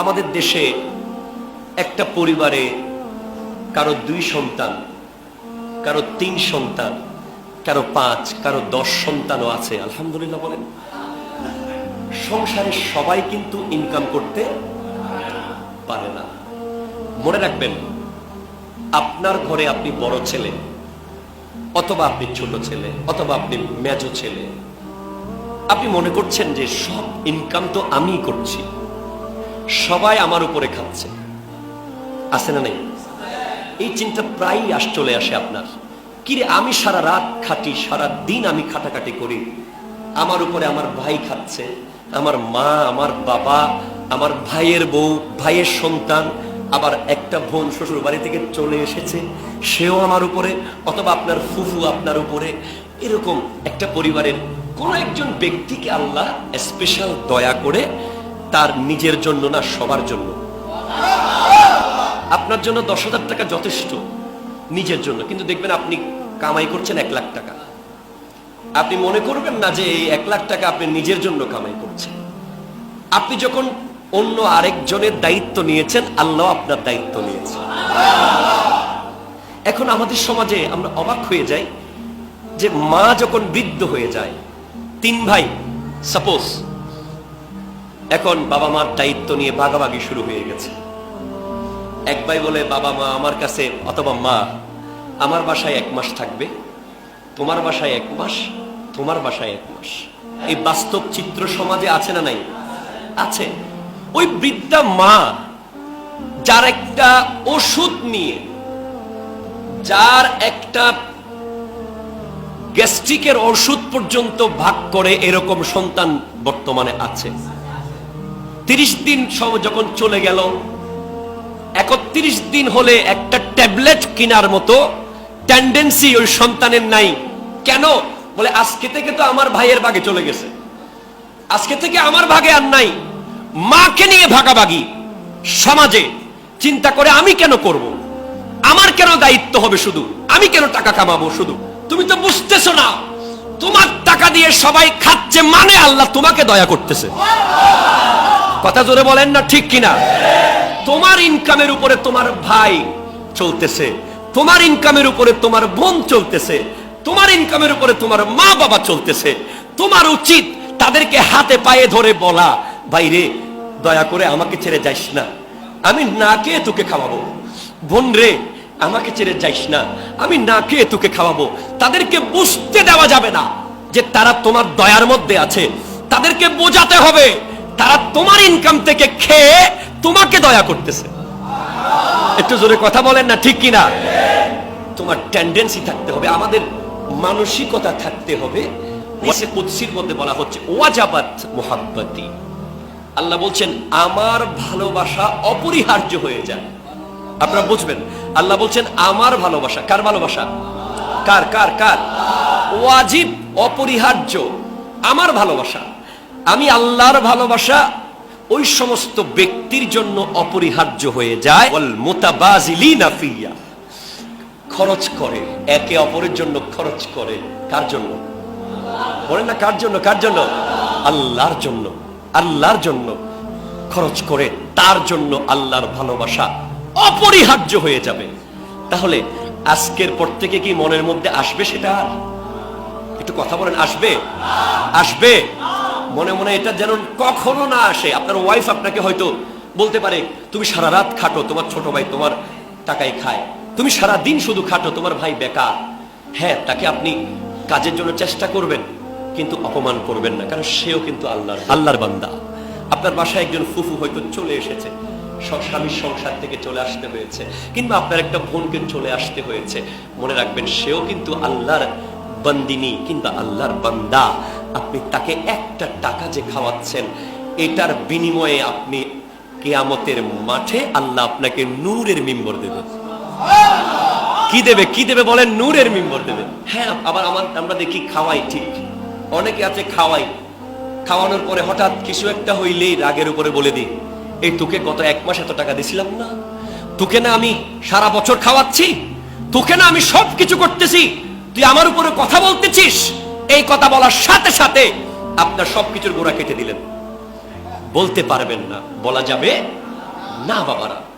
আমাদের দেশে একটা পরিবারে কারও দুই সন্তান, কারও তিন সন্তান, কারও পাঁচ, কারও দশ সন্তানও আছে। আলহামদুলিল্লাহ বলেন। সংসারে সবাই কিন্তু ইনকাম করতে পারে না। মনে রাখবেন, আপনার ঘরে আপনি বড় ছেলে, অথবা আপনি ছোট ছেলে, অথবা আপনি মেজো ছেলে, আপনি মনে করছেন যে সব ইনকাম তো আমি করছি। সবাই আমার উপরে খাচ্ছে। আছে না নেই? এই চিন্তা প্রায়ই আস চলে আসে আপনার। কিরে আমি সারা রাত খাটি, সারা দিন আমি খাটাখাটি করি। আমার উপরে আমার ভাই খাচ্ছে, আমার মা, আমার বাবা, আমার ভাইয়ের বউ, ভাইয়ের সন্তান, আবার একটা বোন শ্বশুর বাড়ি থেকে চলে এসেছে, সেও আমার উপরে, অথবা আপনার ফুফু আপনার উপরে। এরকম একটা পরিবারের কোন একজন ব্যক্তিকে আল্লাহ স্পেশাল দয়া করে তার নিজের জন্য না, সবার জন্য। আপনার জন্য দশ হাজার টাকা যথেষ্ট, নিজের জন্য। কিন্তু দেখবেন আপনি কামাই করছেন এক লাখ টাকা। আপনি মনে করবেন না যে এই এক লাখ টাকা আপনি নিজের জন্য কামাই করছেন। আপনি যখন অন্য আরেকজনের দায়িত্ব নিয়েছেন, আল্লাহ আপনার দায়িত্ব নিয়েছেন এখন আমাদের সমাজে আমরা অবাক হয়ে যাই যে মা যখন বৃদ্ধ হয়ে যায়, তিন ভাই সাপোজ এখন বাবা মার দায়িত্ব নিয়ে ভাগাভাগি শুরু হয়ে গেছে। এক ভাই বলে, বাবা মা, আমার কাছে অথবা মা, আমার বাসায় এক মাস থাকবে, তোমার বাসায় এক মাস, তোমার বাসায় এক মাস। এই বাস্তব চিত্র সমাজে আছে না নাই? আছে। ওই বৃদ্ধা মা, যার একটা ওষুধ নিয়ে, যার একটা গ্যাস্ট্রিকের ওষুধ পর্যন্ত ভাগ করে এরকম সন্তান বর্তমানে আছে। তিরিশ দিন সব যখন চলে গেল, একত্রিশ দিন হলে একটা ট্যাবলেট কেনার মতো টেন্ডেন্সি ওই সন্তানের নাই। কেন? বলে, আজকে থেকে তো আমার ভাইয়ের ভাগে চলে গেছে। আজকে থেকে আমার ভাগে আর নাই। মাকে নিয়ে ভাগাভাগি। সমাজে চিন্তা করে আমি কেন করব? আমার কেন দায়িত্ব হবে শুধু? আমি কেন টাকা কামাবো শুধু? তুমি তো বুঝতেছো না। তোমার টাকা দিয়ে সবাই খাচ্ছে মানে আল্লাহ তোমাকে দয়া করতেছে। কথা জোরে বলেন না ঠিক কিনা? তোমার ইনকামের উপরে তোমার ভাই চলতেছে, তোমার ইনকামের উপরে তোমার বোন চলতেছে, তোমার ইনকামের উপরে তোমার মা বাবা চলতেছে, তোমার উচিত তাদেরকে হাতে পায়ে ধরে বলা ভাইরে দয়া করে আমাকে ছেড়ে যাইস না, আমি না কে তোকে খাওয়াবো। বোন রে, আমাকে ছেড়ে যাইস না, আমি না কে তোকে খাওয়াবো। তাদেরকে বুঝতে দেওয়া যাবে না যে তারা তোমার দয়ার মধ্যে আছে। তাদেরকে বোঝাতে হবে তারা তোমার ইনকাম থেকে খেয়ে তোমাকে দয়া করতেছে। একটু জোরে কথা বলেন না, ঠিক কিনা? তোমার টেন্ডেন্সি থাকতে হবে, আমাদের মানসিকতা থাকতে হবে। কুদসির মধ্যে বলা হচ্ছে, ওয়াজাবাত মুহাব্বতি। আল্লাহ বলছেন, আমার ভালোবাসা অপরিহার্য হয়ে যায়। আপনারা বুঝবেন, আল্লাহ বলছেন, আমার ভালোবাসা, কার ভালোবাসা? কার কার কার? ওয়াজিব, অপরিহার্য, আমার ভালোবাসা। আমি আল্লাহর ভালোবাসা ওই সমস্ত ব্যক্তির জন্য অপরিহার্য হয়ে যায়। খরচ করে, একে অপরের জন্য খরচ করে। কার জন্য? বলেন না কার জন্য কার জন্য? আল্লাহর জন্য আল্লাহর জন্য খরচ করে, তার জন্য আল্লাহর ভালোবাসা অপরিহার্য হয়ে যাবে। তাহলে আজকের পর থেকে কি মনের মধ্যে আসবে সেটা? একটু কথা বলেন, আসবে? আসবে? মনে মনে এটা যেন কখনো না আসে। আপনার ওয়াইফ আপনাকে হয়তো বলতে পারে, তুমি সারা রাত খাটো, তোমার ছোট ভাই তোমার টাকায় খায়। তুমি সারা দিন শুধু খাটো, তোমার ভাই বেকার। হ্যাঁ তাকে আপনি কাজের জন্য চেষ্টা করবেন, কিন্তু অপমান করবেন না, কারণ সেও কিন্তু আল্লাহর আল্লাহর বান্দা। আপনার বাসায় একজন ফুফু হয়তো চলে এসেছে স্বামীর সংসার থেকে চলে আসতে হয়েছে, কিংবা আপনার একটা বোনকে চলে আসতে হয়েছে। মনে রাখবেন, সেও কিন্তু আল্লাহর বন্দিনী কিংবা আল্লাহর বান্দা। আপনি তাকে একটা টাকা যে খাওয়াচ্ছেন, এটার বিনিময়ে আপনি কেয়ামতের মাঠে আল্লাহ আপনাকে নূরের মিম্বর দেবে। কি দেবে? কি দেবে বলেন? নূরের মিম্বর দেবে। হ্যাঁ আবার আমার, আমরা দেখি খাওয়াই ঠিক। অনেকে আছে খাওয়াই। খাওয়ানোর পরে হঠাৎ কিছু একটা হইলেই রাগের উপরে বলে দিই, এই তোকে গত এক মাস এত টাকা দিছিলাম না। তোকে না আমি সারা বছর খাওয়াচ্ছি। তোকে না আমি সব কিছু করতেছি। তুই আমার উপরে কথা বলতেছিস? এই কথা বলার সাথে সাথে আপনার সবকিছুর গোড়া কেটে দিলেন। বলতে পারবেন না। বলা যাবে, না বাবারা।